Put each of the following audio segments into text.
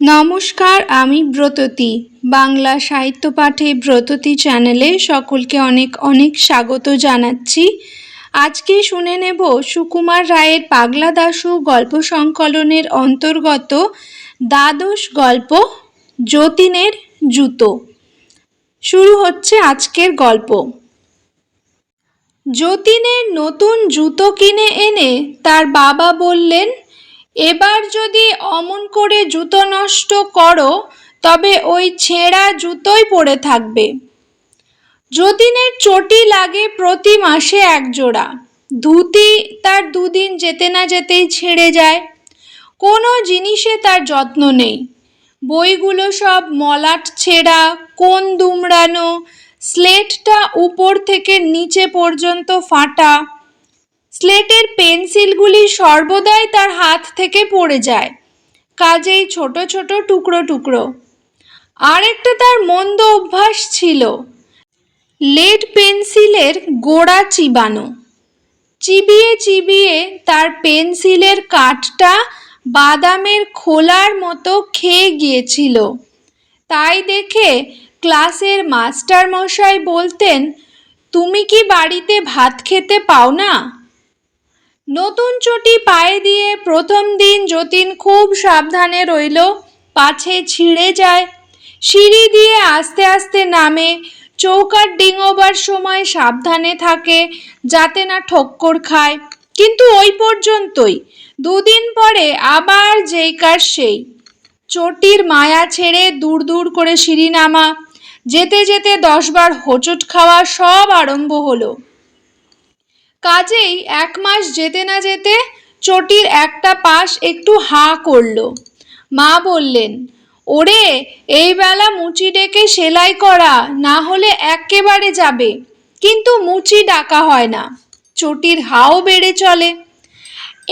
নমস্কার, আমি ব্রততী। বাংলা সাহিত্য পাঠে ব্রততী চ্যানেলে সকলকে অনেক অনেক স্বাগত জানাচ্ছি। আজকে শুনে নেব সুকুমার রায়ের পাগলা দাশু গল্প সংকলনের অন্তর্গত দ্বাদশ গল্প যতীনের জুতো। শুরু হচ্ছে আজকের গল্প। যতীনের নতুন জুতো কিনে এনে তার বাবা বললেন এবার যদি অমন করে জুতো নষ্ট করো, তবে ওই ছেঁড়া জুতোই পরে থাকবে। যতীনের চটি লাগে প্রতি মাসে এক জোড়া। ধুতি তার দুদিন যেতে না যেতেই ছেড়ে যায়। কোনো জিনিসে তার যত্ন নেই। বইগুলো সব মলাট ছেঁড়া, কোন দুমড়ানো, স্লেটটা উপর থেকে নিচে পর্যন্ত ফাটা স্লেটের পেন্সিলগুলি সর্বদাই তার হাত থেকে পড়ে যায়। কাজেই ছোট ছোট, টুকরো টুকরো। আরেকটা তার মন্দ অভ্যাস ছিল, লেড পেন্সিলের গোড়া চিবানো। চিবিয়ে চিবিয়ে তার পেন্সিলের কাঠটা বাদামের খোলার মতো খেয়ে গিয়েছিল। তাই দেখে ক্লাসের মাস্টার মশাই বলতেন, তুমি কি বাড়িতে ভাত খেতে পাও না? নতুন চটি পায়ে দিয়ে প্রথম দিন যতীন খুব সাবধানে রইল, পাছে ছিঁড়ে যায়। সিঁড়ি দিয়ে আস্তে আস্তে নামে, চৌকার ডিঙোবার সময় সাবধানে থাকে, যাতে না ঠক্কর খায়। কিন্তু ওই পর্যন্তই, দুদিন পরে আবার যেই কার সেই। চটির মায়া ছেড়ে দূর দূর করে সিঁড়ি নামা, যেতে যেতে দশবার হোঁচট খাওয়া সব আরম্ভ হলো। কাজেই এক মাস যেতে না যেতে চটির একটা পাশ একটু হাঁ করল। মা বললেন, ওরে, এই বেলা মুচি ডেকে সেলাই করা না হলে একেবারে যাবে, কিন্তু মুচি ডাকা হয় না, চটির হাও বেড়ে চলে।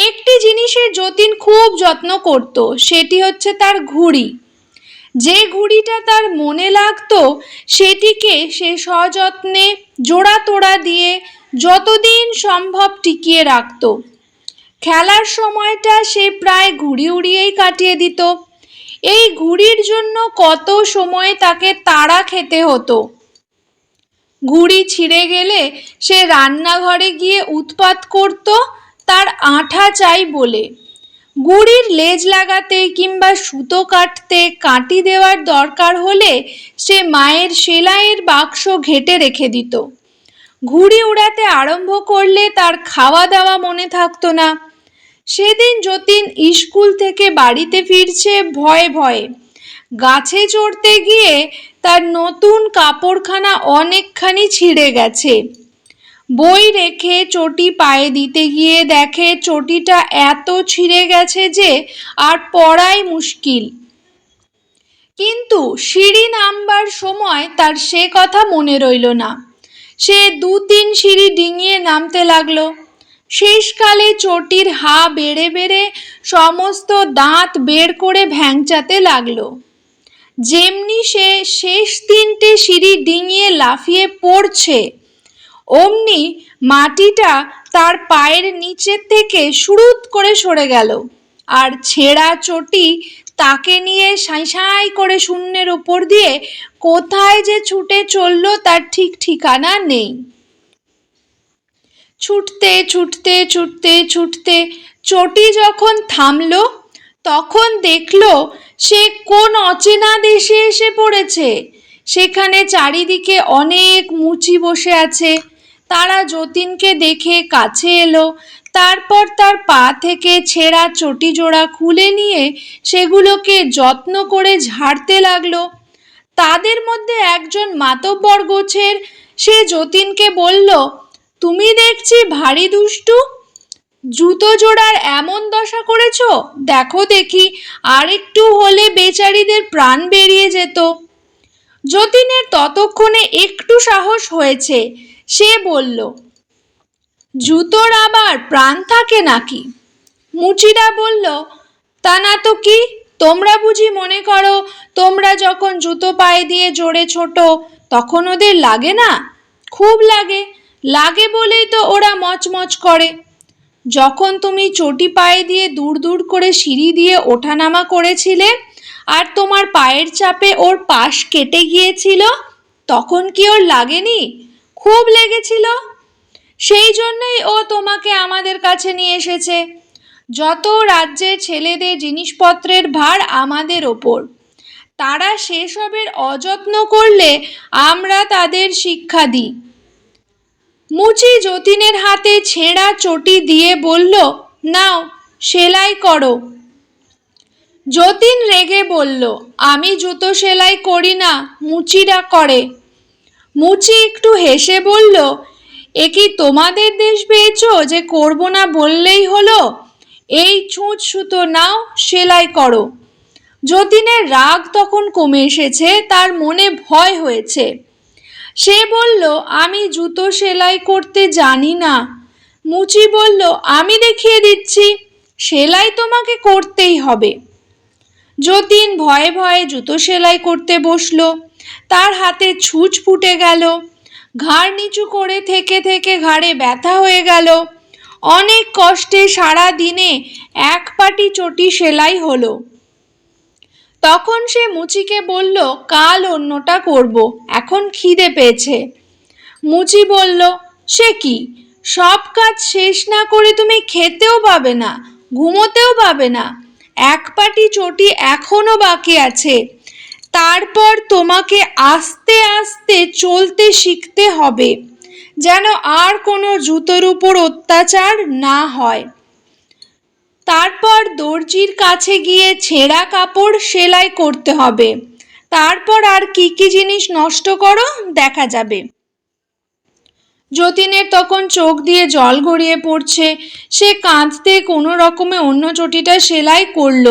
একটি জিনিসের যতীন খুব যত্ন করত, সেটি হচ্ছে তার ঘুড়ি। যে ঘুড়িটা তার মনে লাগতো, সেটিকে সে সযত্নে জোড়া তোড়া দিয়ে যতদিন সম্ভব টিকিয়ে রাখত। খেলার সময়টা সে প্রায় ঘুড়ি উড়িয়েই কাটিয়ে দিত। এই ঘুড়ির জন্য কত সময় তাকে তাড়া খেতে হতো। ঘুড়ি ছিঁড়ে গেলে সে রান্নাঘরে গিয়ে উৎপাত করত, তার আঠা চাই বলে। গুড়ির লেজ লাগাতে কিংবা সুতো কাটতে কাটি দেওয়ার দরকার হলে সে মায়ের সেলাইয়ের বাক্স ঘেটে রেখে দিত। ঘুড়ি উড়াতে আরম্ভ করলে তার খাওয়া দাওয়া মনে থাকতো না। সেদিন যতীন স্কুল থেকে বাড়িতে ফিরছে ভয়ে ভয়ে। গাছে চড়তে গিয়ে তার নতুন কাপড়খানা অনেকখানি ছিঁড়ে গেছে। বই রেখে চটি পায়ে দিতে গিয়ে দেখে চটিটা এত ছিঁড়ে গেছে যে আর পড়াই মুশকিল। কিন্তু সিঁড়ি নামবার সময় তার সে কথা মনে রইল না। সে দু তিন সিঁড়ি ডিঙিয়ে নামতে লাগল। শেষকালে চটির হা বেড়ে বেড়ে সমস্ত দাঁত বের করে ভ্যাংচাতে লাগল। যেমনি সে শেষ তিনটে সিঁড়ি ডিঙিয়ে লাফিয়ে পড়ছে, অমনি মাটিটা তার পায়ের নিচের থেকে সুরুত করে সরে গেল। আর ছেঁড়া চটি তাকে নিয়ে সাঁই সাঁই করে শূন্যের ওপর দিয়ে কোথায় যে ছুটে চলল তার ঠিক ঠিকানা নেই। ছুটতে ছুটতে ছুটতে ছুটতে চটি যখন থামলো, তখন দেখল সে কোন অচেনা দেশে এসে পড়েছে। সেখানে চারিদিকে অনেক মুচি বসে আছে। তারা যতীনকে দেখে কাছে এলো। তারপর তার পা থেকে ছেঁড়া চটি জোড়া খুলে নিয়ে সেগুলোকে যত্ন করে ঝাড়তে লাগল। তাদের মধ্যে একজন মাতব্বর গোছের সে যতীনকে বলল, তুমি দেখছি ভারী দুষ্টু। জুতো জোড়ার এমন দশা করেছ? দেখো দেখি, আর একটু হলে বেচারিদের প্রাণ বেরিয়ে যেত। যতীনের ততক্ষণে একটু সাহস হয়েছে। সে বলল, জুতোর আবার প্রাণ থাকে নাকি? মুচিরা বলল, তা না তো কি? তোমরা বুঝি মনে করো, তোমরা যখন জুতো পায়ে দিয়ে জোরে ছোট, তখন ওদের লাগে না? খুব লাগে। লাগে বলেই তো ওরা মচমচ করে। যখন তুমি চটি পায়ে দিয়ে দূর দূর করে সিঁড়ি দিয়ে ওঠানামা করেছিলে, আর তোমার পায়ের চাপে ওর পাশ কেটে গিয়েছিল, তখন কি ওর লাগেনি? খুব লেগেছিল। সেই জন্যই ও তোমাকে আমাদের কাছে নিয়ে এসেছে। যত রাজ্যের ছেলেদের জিনিসপত্রের ভার আমাদের ওপর, তারা সেসবের অযত্ন করলে আমরা তাদের শিক্ষা দিই। মুচি যতীনের হাতে ছেঁড়া চটি দিয়ে বলল, নাও, সেলাই করো। যতীন রেগে বলল, আমি জুতো সেলাই করি না, মুচিরা করে। মুচি একটু হেসে বলল, এ কি তোমাদের দেশ পেয়েছ যে করব না বললেই হলো? এই ছুঁচ সুতো নাও, সেলাই করো। যতীনের রাগ তখন কমে এসেছে, তার মনে ভয় হয়েছে। সে বলল, আমি জুতো সেলাই করতে জানি না। মুচি বলল, আমি দেখিয়ে দিচ্ছি, সেলাই তোমাকে করতেই হবে। যতীন ভয়ে ভয়ে জুতো সেলাই করতে বসল। তার হাতে ছুঁচ ফুটে গেল। ঘাড় নিচু করে থেকে থেকে ঘাড়ে ব্যথা হয়ে গেল। অনেক কষ্টে সারা দিনে এক পাটি চটি সেলাই হলো। তখন সে মুচিকে বলল, কাল অন্যটা করব, এখন খিদে পেয়েছে। মুচি বলল, সে কি? সব কাজ শেষ না করে তুমি খেতেও পাবে না, ঘুমোতেও পাবে না। এক পাটি চটি এখনও বাকি আছে। তারপর তোমাকে আস্তে আস্তে চলতে শিখতে হবে, যেন আর কোনো জুতোর উপর অত্যাচার না হয়। তারপর দর্জির কাছে গিয়ে ছেঁড়া কাপড় সেলাই করতে হবে। তারপর আর কি কি জিনিস নষ্ট করো দেখা যাবে। যতীনের তখন চোখ দিয়ে জল গড়িয়ে পড়ছে। সে কাঁদতে কোনো রকমে অন্য চটিটা সেলাই করল।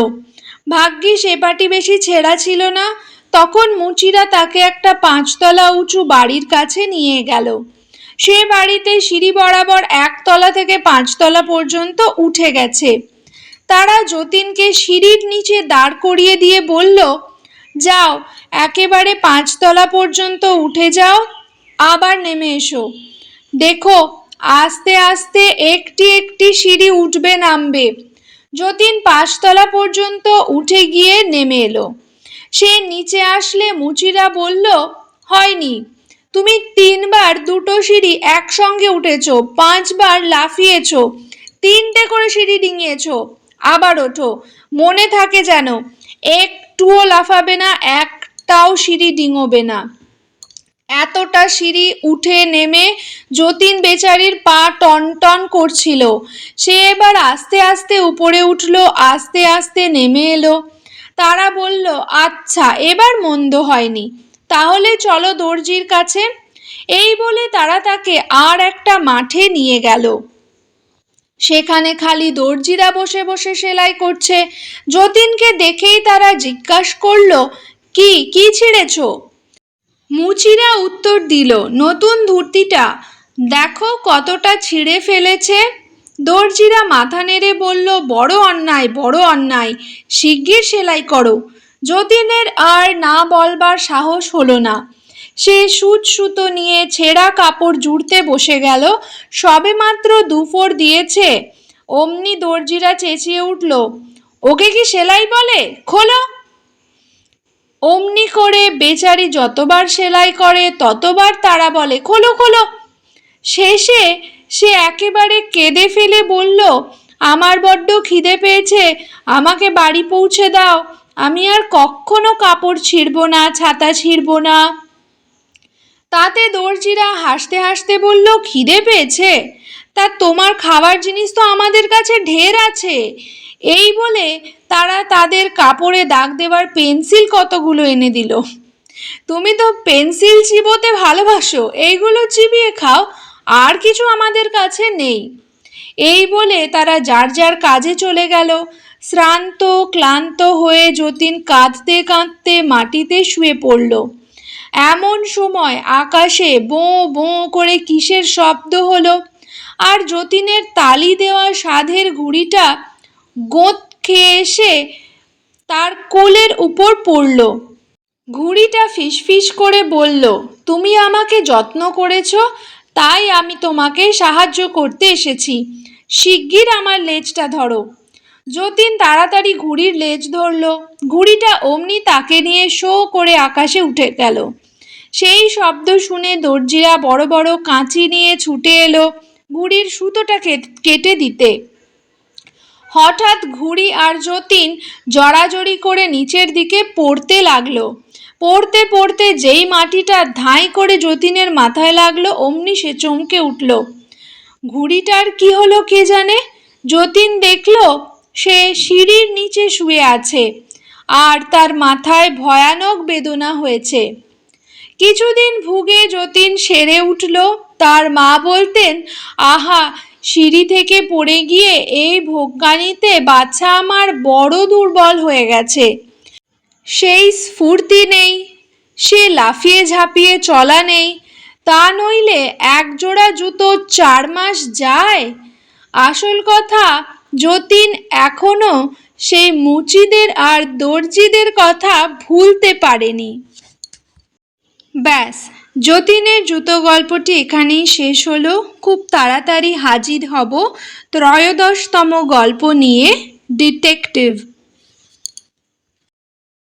ভাগ্যিস এ পাটি বেশি ছেঁড়া ছিল না। তখন মুচিরা তাকে একটা পাঁচতলা উঁচু বাড়ির কাছে নিয়ে গেল। সে বাড়িতে সিঁড়ি বরাবর একতলা থেকে পাঁচতলা পর্যন্ত উঠে গেছে। তারা যতীনকে সিঁড়ির নিচে দাঁড় করিয়ে দিয়ে বলল, যাও, একেবারে পাঁচতলা পর্যন্ত উঠে যাও, আবার নেমে এসো। দেখো, আস্তে আস্তে একটি একটি সিঁড়ি উঠবে নামবে। যতীন পাঁচতলা পর্যন্ত উঠে গিয়ে নেমে এলো। সে নিচে আসলে মুচিরা বলল, হয়নি, তুমি তিনবার দুটো সিঁড়ি একসঙ্গে উঠেছো, পাঁচবার লাফিয়েছো, তিনটে করে সিঁড়ি ডিঙিয়েছো, আবার ওঠো, মনে থাকে যেন একটুও লাফাবে না, একটাও সিঁড়ি ডিঙোবে না। এতটা সিঁড়ি উঠে নেমে যতীন বেচারির পা টন টন করছিল। সে এবার আস্তে আস্তে উপরে উঠল, আস্তে আস্তে নেমে এলো। তারা বলল আচ্ছা এবার মন্দ হয়নি। তাহলে চলো দর্জির কাছে। এই বলে তারা তাকে আর একটা মাঠে নিয়ে গেল। সেখানে খালি দর্জিরা বসে বসে সেলাই করছে। যতীনকে দেখেই তারা জিজ্ঞাসা করল, কি কি ছিঁড়েছো? মুচিরা উত্তর দিল, নতুন ধুতিটা, দেখো কতটা ছিঁড়ে ফেলেছে। দর্জিরা মাথা নেড়ে বলল, বড় অন্যায় বড় অন্যায়, শিগগির সেলাই করো। যতীনের আর না বলবার সাহস হলো না। সে সুচ সুতো নিয়ে ছেঁড়া কাপড় জুড়তে বসে গেল, সবে মাত্র দুপুর দিয়েছে। অমনি দর্জিরা চেঁচিয়ে উঠল, ওকে কি সেলাই বলে? খোলো। অমনি করে বেচারি যতবার সেলাই করে, ততবার তারা বলে, খোলো খোলো। শেষে সে একেবারে কেঁদে ফেলে বলল, আমার বড্ড খিদে পেয়েছে, আমাকে বাড়ি পৌঁছে দাও। আমি আর কখনো কাপড় ছিঁড়ব না, ছাতা ছিঁড়ব না। তাতে দর্জিরা হাসতে হাসতে বলল, খিদে পেয়েছে? তা তোমার খাবার জিনিস তো আমাদের কাছে ঢের আছে। এই বলে তারা তাদের কাপড়ে দাগ দেওয়ার পেন্সিল কতগুলো এনে দিল। তুমি তো পেন্সিল চিবোতে ভালোবাসো, এইগুলো চিবিয়ে খাও, আর কিছু আমাদের কাছে নেই। এই বলে তারা যার যার কাজে চলে গেল। শ্রান্ত, ক্লান্ত হয়ে যতীন কাঁদতে কাঁদতে মাটিতে শুয়ে পড়ল। এমন সময় আকাশে বোঁ বোঁ করে কিসের শব্দ হলো? আর যতীনের তালি দেওয়া সাধের ঘুড়িটা গোঁত খেয়ে এসে তার কোলের উপর পড়ল। ঘুড়িটা ফিসফিস করে বলল, তুমি আমাকে যত্ন করেছ, তাই আমি তোমাকে সাহায্য করতে এসেছি। শিগগির আমার লেজটা ধরো। যতীন তাড়াতাড়ি ঘুড়ির লেজ ধরল। ঘুড়িটা অমনি তাকে নিয়ে শো করে আকাশে উঠে গেল। সেই শব্দ শুনে দর্জিরা বড় বড় কাঁচি নিয়ে ছুটে এলো। ঘুড়ির সুতোটা কেট- দিতে। হঠাৎ ঘুড়ি আর যতীন জড়াজড়ি করে নিচের দিকে পড়তে লাগল। পড়তে পড়তে যেই মাটিটা ধাই করে যতীনের মাথায় লাগল, অমনি সে চমকে উঠল। ঘুড়িটার কি হলো কে জানে? যতীন দেখল, সে সিঁড়ির নিচে শুয়ে আছে। আর তার মাথায় ভয়ানক বেদনা হয়েছে। কিছুদিন ভুগে যতীন সেরে উঠল। তার মা বলতেন, আহা, সিঁড়ি থেকে পড়ে গিয়ে এই ভোগ্যানিতে বাচ্চা আমার বড় দুর্বল হয়ে গেছে। সেই স্ফূর্তি নেই, সে লাফিয়ে ঝাঁপিয়ে চলা নেই। তা নইলে এক জোড়া জুতো চার মাস যায়? আসল কথা, যতীন এখনও সেই মুচিদের আর দর্জিদের কথা ভুলতে পারেনি। ব্যাস, যতীনের জুতো গল্পটি এখানেই শেষ হলো। খুব তাড়াতাড়ি হাজির হব ত্রয়োদশতম গল্প নিয়ে, ডিটেকটিভ।